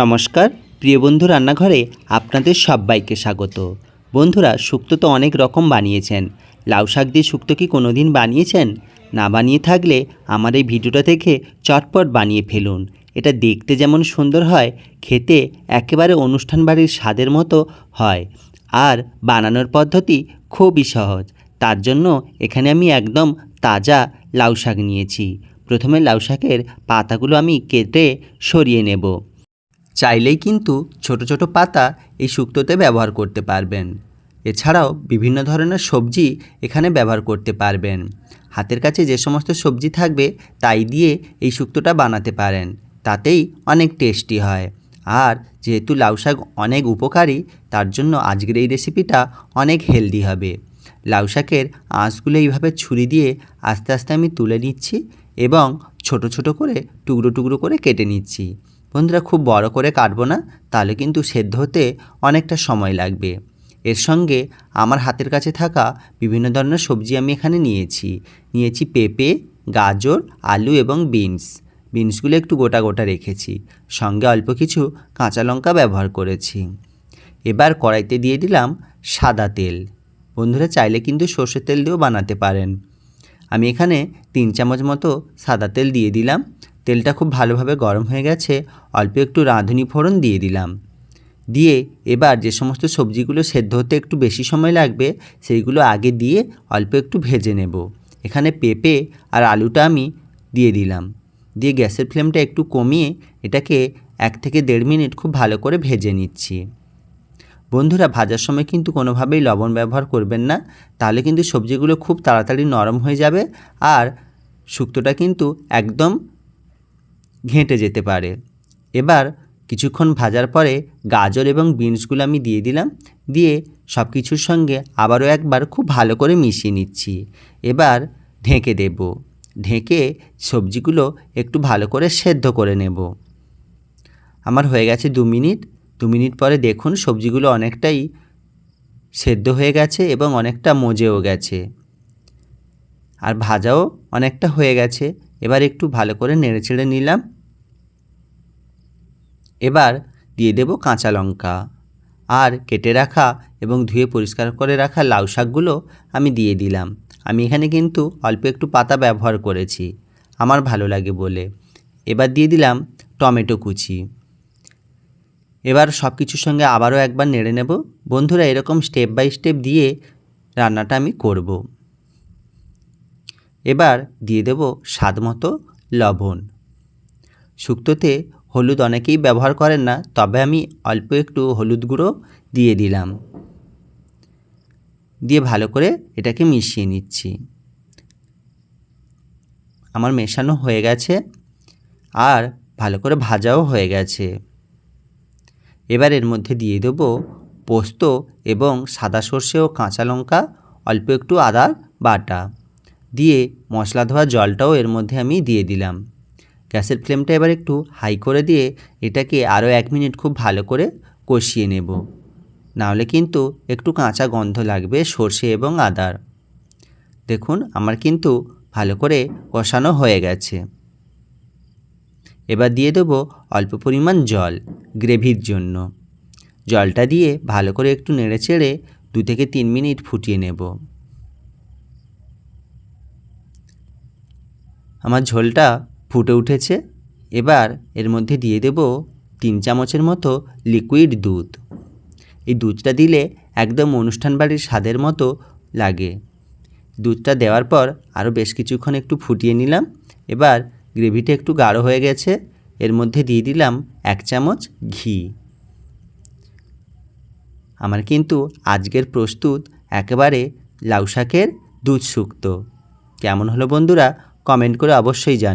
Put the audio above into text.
নমস্কার, প্রিয় বন্ধু রান্নাঘরে আপনাদের সবাইকে স্বাগত। বন্ধুরা, শুক্তো তো অনেক রকম বানিয়েছেন। লাউ শাক দিয়ে শুক্তো কি কোনো দিন বানিয়েছেন? না বানিয়ে থাকলে আমার এই ভিডিওটা দেখে চটপট বানিয়ে ফেলুন। এটা দেখতে যেমন সুন্দর হয়, খেতে একেবারে অনুষ্ঠান বাড়ির স্বাদের মতো হয়। আর বানানোর পদ্ধতি খুবই সহজ। তার জন্য এখানে আমি একদম তাজা লাউ শাক নিয়েছি। প্রথমে লাউ শাকের পাতাগুলো আমি কেটে সরিয়ে নেব। চাইলেই কিন্তু ছোট ছোট পাতা এই শুক্তোতে ব্যবহার করতে পারবেন। এছাড়াও বিভিন্ন ধরনের সবজি এখানে ব্যবহার করতে পারবেন। হাতের কাছে যে সমস্ত সবজি থাকবে তাই দিয়ে এই শুক্তোটা বানাতে পারেন, তাতেই অনেক টেস্টি হয়। আর যেহেতু লাউ শাক অনেক উপকারী, তার জন্য আজকের এই রেসিপিটা অনেক হেলদি হবে। লাউ শাকের আঁশগুলো এইভাবে ছুরি দিয়ে আস্তে আস্তে আমি তুলে নিচ্ছি এবং ছোট ছোট করে টুকরো টুকরো করে কেটে নিচ্ছি। বন্ধুরা, খুব বড় করে কাটবো না, তাহলে কিন্তু সেদ্ধ হতে অনেকটা সময় লাগবে। এর সঙ্গে আমার হাতের কাছে থাকা বিভিন্ন ধরনের সবজি আমি এখানে নিয়েছি। নিয়েছি পেঁপে, গাজর, আলু এবং বিনস। বিনসগুলো একটু গোটা গোটা রেখেছি। সঙ্গে অল্প কিছু কাঁচা লঙ্কা ব্যবহার করেছি। এবার কড়াইতে দিয়ে দিলাম সাদা তেল। বন্ধুরা, চাইলে কিন্তু সর্ষের তেল দিয়েও বানাতে পারেন। আমি এখানে তিন চামচ মতো সাদা তেল দিয়ে দিলাম। তেলটা খুব ভালোভাবে গরম হয়ে গেছে, অল্প একটু রাঁধুনি ফোড়ন দিয়ে দিলাম। দিয়ে এবার যে সমস্ত সবজিগুলো সেদ্ধ হতে একটু বেশি সময় লাগবে, সেইগুলো আগে দিয়ে অল্প একটু ভেজে নেব। এখানে পেঁপে আর আলুটা আমি দিয়ে দিলাম। দিয়ে গ্যাসের ফ্লেমটা একটু কমিয়ে এটাকে এক থেকে দেড় মিনিট খুব ভালো করে ভেজে নিচ্ছি। বন্ধুরা, ভাজার সময় কিন্তু কোনোভাবেই লবণ ব্যবহার করবেন না, তাহলে কিন্তু সবজিগুলো খুব তাড়াতাড়ি নরম হয়ে যাবে আর শুক্তোটা কিন্তু একদম ঘেঁটে যেতে পারে। এবার কিছুক্ষণ ভাজার পরে গাজর এবং বিনসগুলো আমি দিয়ে দিলাম, দিয়ে সব কিছুর সঙ্গে আবারও একবার খুব ভালো করে মিশিয়ে নিচ্ছি। এবার ঢেকে দেব। ঢেকে সবজিগুলো একটু ভালো করে সেদ্ধ করে নেব। আমার হয়ে গেছে দু মিনিট। দু মিনিট পরে দেখুন সবজিগুলো অনেকটাই সেদ্ধ হয়ে গেছে এবং অনেকটা মজেও গেছে। আর ভাজাও অনেকটা হয়ে গেছে। এবার একটু ভালো করে নেড়ে চেড়ে নিলাম। এবার দিয়ে দেব কাঁচা লঙ্কা। আর কেটে রাখা এবং ধুয়ে পরিষ্কার করে রাখা লাউ শাকগুলো আমি দিয়ে দিলাম। আমি এখানে কিন্তু অল্প একটু পাতা ব্যবহার করেছি। আমার ভালো লাগে বলে। এবার দিয়ে দিলাম টমেটো কুচি। এবার সব কিছুর সঙ্গে আবারও একবার নেড়ে নেব। বন্ধুরা, এরকম স্টেপ বাই স্টেপ দিয়ে রান্নাটা আমি করব। এবার দিয়ে দেব স্বাদ মতো লবণ। শুক্তোতে হলুদ অনেকেই ব্যবহার করেন না, তবে আমি অল্প একটু হলুদ গুঁড়ো দিয়ে দিলাম। দিয়ে ভালো করে এটাকে মিশিয়ে নিচ্ছি। আমার মেশানো হয়ে গেছে আর ভালো করে ভাজাও হয়ে গেছে। এবার এর মধ্যে দিয়ে দেব পোস্ত এবং সাদা সর্ষে ও কাঁচা লঙ্কা, অল্প একটু আদার বাটা। দিয়ে মশলা ধোয়া জলটাও এর মধ্যে আমি দিয়ে দিলাম। গ্যাসের ফ্লেমটা এবার একটু হাই করে দিয়ে এটাকে আরও এক মিনিট খুব ভালো করে কষিয়ে নেব। নাহলে কিন্তু একটু কাঁচা গন্ধ লাগবে সর্ষে এবং আদার। দেখুন, আমার কিন্তু ভালো করে কষানো হয়ে গেছে। এবার দিয়ে দেবো অল্প পরিমাণ জল গ্রেভির জন্য। জলটা দিয়ে ভালো করে একটু নেড়ে চেড়ে দু থেকে তিন মিনিট ফুটিয়ে নেব। আমার ঝোলটা ফুটে উঠেছে। এবার এর মধ্যে দিয়ে দেব তিন চামচের মতো লিকুইড দুধ। এই দুধটা দিলে একদম অনুষ্ঠান বাড়ির স্বাদের মতো লাগে। দুধটা দেওয়ার পর আরও বেশ কিছুক্ষণ একটু ফুটিয়ে নিলাম। এবার গ্রেভিটা একটু গাঢ় হয়ে গেছে। এর মধ্যে দিয়ে দিলাম এক চামচ ঘি। আমার কিন্তু আজকের প্রস্তুত একেবারে লাউ শাকের দুধ শুক্তো কেমন হলো বন্ধুরা, কমেন্ট করে অবশ্যই জান।